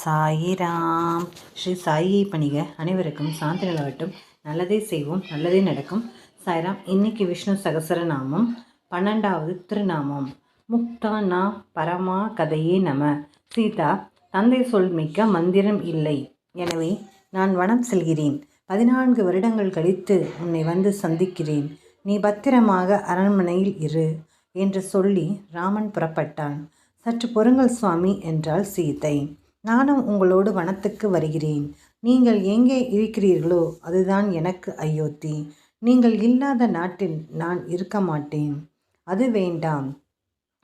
சாயிராம். ஸ்ரீ சாயியை பணிக. அனைவருக்கும் சாந்தி நிலவட்டும் நல்லதே செய்வோம். நல்லதே நடக்கும். சாய்ராம் இன்னைக்கு விஷ்ணு சகசரநாமம். பன்னெண்டாவது திருநாமம். முக்தா நா பரமா கதையே நம. சீதா தந்தை சொல் மிக்க மந்திரம் இல்லை. எனவே நான் வனம் செல்கிறேன். பதினான்கு வருடங்கள் கழித்து உன்னை வந்து சந்திக்கிறேன். நீ பத்திரமாக அரண்மனையில் இரு என்று சொல்லி ராமன் புறப்பட்டான். சற்று பொறுங்கள் சுவாமி என்றாள் சீதை. நானும் உங்களோடு வனத்துக்கு வருகிறேன். நீங்கள் எங்கே இருக்கிறீர்களோ அதுதான் எனக்கு அயோத்தி. நீங்கள் இல்லாத நாட்டில் நான் இருக்க மாட்டேன். அது வேண்டாம்.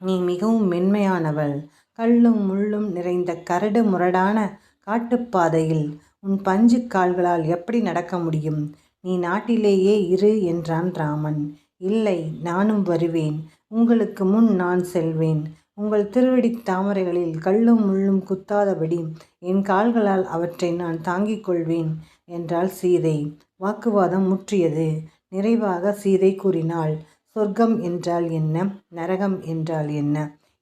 நீ மிகவும் மென்மையானவள். கல்லும் முள்ளும் நிறைந்த கரடு முரடான காட்டுப்பாதையில் உன் பஞ்சு கால்களால் எப்படி நடக்க முடியும்? நீ நாட்டிலேயே இரு என்றான் ராமன். இல்லை நானும் வருவேன். உங்களுக்கு முன் நான் செல்வேன். உங்கள் திருவடி தாமரைகளில் கல்லும் முள்ளும் குத்தாதபடி என் கால்களால் அவற்றை நான் தாங்கிக் கொள்வேன் என்றாள் சீதை. வாக்குவாதம் முற்றியது. நிறைவாக சீதை கூறினாள். சொர்க்கம் என்றால் என்ன? நரகம் என்றால் என்ன?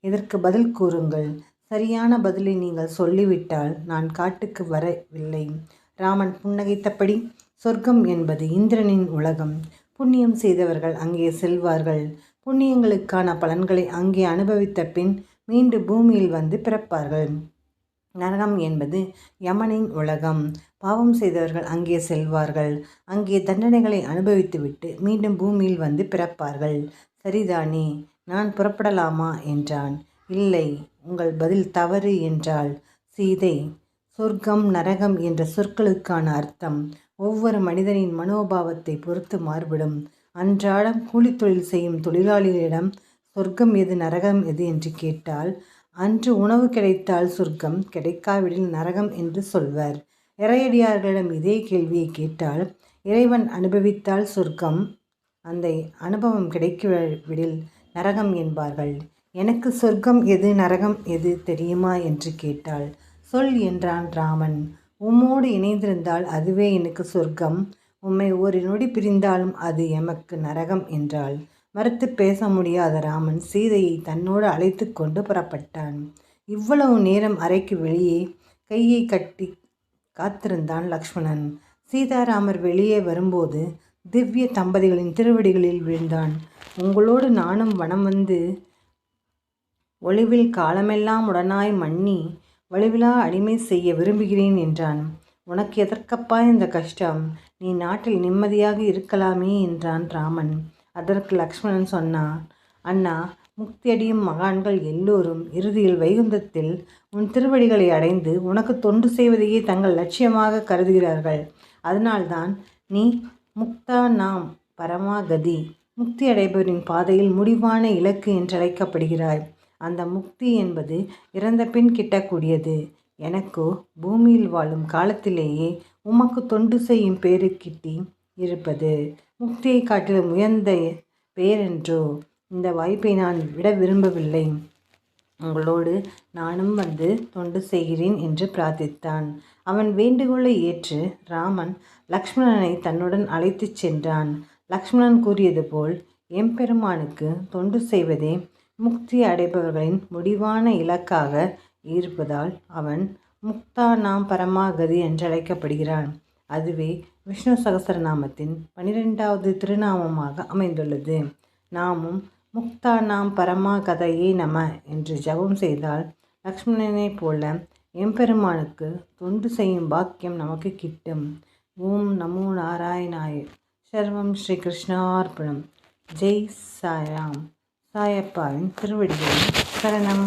இதற்கு பதில் கூறுங்கள். சரியான பதிலை நீங்கள் சொல்லிவிட்டால் நான் காட்டுக்கு வரவில்லை. ராமன் புன்னகைத்தபடி சொர்க்கம் என்பது இந்திரனின் உலகம். புண்ணியம் செய்தவர்கள் அங்கே செல்வார்கள். புண்ணியங்களுக்கான பலன்களை அங்கே அனுபவித்த பின் மீண்டும் பூமியில் வந்து பிறப்பார்கள். நரகம் என்பது யமனின் உலகம். பாவம் செய்தவர்கள் அங்கே செல்வார்கள். அங்கே தண்டனைகளை அனுபவித்துவிட்டு மீண்டும் பூமியில் வந்து பிறப்பார்கள். சரிதானே? நான் புறப்படலாமா? என்றான். இல்லை உங்கள் பதில் தவறு என்றாள். சீதை சொர்க்கம் நரகம் என்ற சொற்களுக்கான அர்த்தம். ஒவ்வொரு மனிதனின் மனோபாவத்தை பொறுத்து மாறுபடும். அன்றாடம் கூலித்தொழில் செய்யும் தொழிலாளிகளிடம் சொர்க்கம் எது நரகம் எது என்று கேட்டால் அன்று உணவு கிடைத்தால் சொர்க்கம் கிடைக்காவிடில் நரகம் என்று சொல்வர். இறையடியார்களிடம் இதே கேள்வியை கேட்டால் இறைவன் அனுபவித்தால் சொர்க்கம் அந்த அனுபவம் கிடைக்கவிடில் நரகம் என்பார்கள். எனக்கு சொர்க்கம் எது நரகம் எது தெரியுமா என்று கேட்டாள் சொல் என்றான் ராமன். உம்மோடு இணைந்திருந்தால் அதுவே எனக்கு சொர்க்கம். உம்மை ஒரு நொடி பிரிந்தாலும் அது எமக்கு நரகம் என்றாள். மறுத்து பேச முடியாத ராமன் சீதையை தன்னோடு அழைத்து கொண்டு புறப்பட்டான். இவ்வளவு நேரம் அறைக்கு வெளியே கையை கட்டி காத்திருந்தான் லக்ஷ்மணன். சீதாராமர் வெளியே வரும்போது திவ்ய தம்பதிகளின் திருவடிகளில் விழுந்தான். உங்களோடு நானும் வனம் வந்து ஒளிவில் காலமெல்லாம் உடனாய் மன்னி வலுவிலா அடிமை செய்ய விரும்புகிறேன் என்றான். உனக்கு எதற்கப்பா இந்த கஷ்டம்? நீ நாட்டில் நிம்மதியாக இருக்கலாமே என்றான் ராமன். அதற்கு லக்ஷ்மணன் சொன்னான் அண்ணா முக்தியடியும் மகான்கள் எல்லோரும் இறுதியில் வைகுந்தத்தில் உன் திருவடிகளை அடைந்து உனக்கு தொண்டு செய்வதையே தங்கள் லட்சியமாக கருதுகிறார்கள். அதனால்தான் நீ முக்தா நாம் பரமாகதி முக்தி அடைபவரின் பாதையில் முடிவான இலக்கு என்றழைக்கப்படுகிறாய். அந்த முக்தி என்பது இறந்த பின் கிட்டக்கூடியது. எனக்கோ பூமியில் வாழும் காலத்திலேயே உமக்கு தொண்டு செய்யும் பேரு கிட்டி இருப்பது. முக்தியை காட்டிலும் உயர்ந்த பேரென்றோ இந்த வாய்ப்பை நான் விட விரும்பவில்லை. உங்களோடு நானும் வந்து தொண்டு செய்கிறேன் என்று பிரார்த்தித்தான். அவன் வேண்டுகோளை ஏற்று ராமன் லக்ஷ்மணனை தன்னுடன் அழைத்துச் சென்றான். லக்ஷ்மணன் கூறியது போல் எம்பெருமானுக்கு தொண்டு செய்வதே முக்தி அடைபவர்களின் முடிவான இலக்காக இருப்பதால் அவன் முக்தா நாம் பரமாகதி என்றழைக்கப்படுகிறான். அதுவே விஷ்ணு சகசரநாமத்தின் பனிரெண்டாவது திருநாமமாக அமைந்துள்ளது. நாமும் முக்தா நாம் பரமா கதையே நம என்று ஜபம் செய்தால் லக்ஷ்மணனைப் போல எம்பெருமானுக்கு தொண்டு செய்யும் பாக்கியம் நமக்கு கிட்டும். ஓம் நமோ நாராயணாய சர்வம் ஸ்ரீ கிருஷ்ணார்ப்பணம் ஜெய் சாயாம் சாயப்பாவின் திருவடிகளின் சரணம்.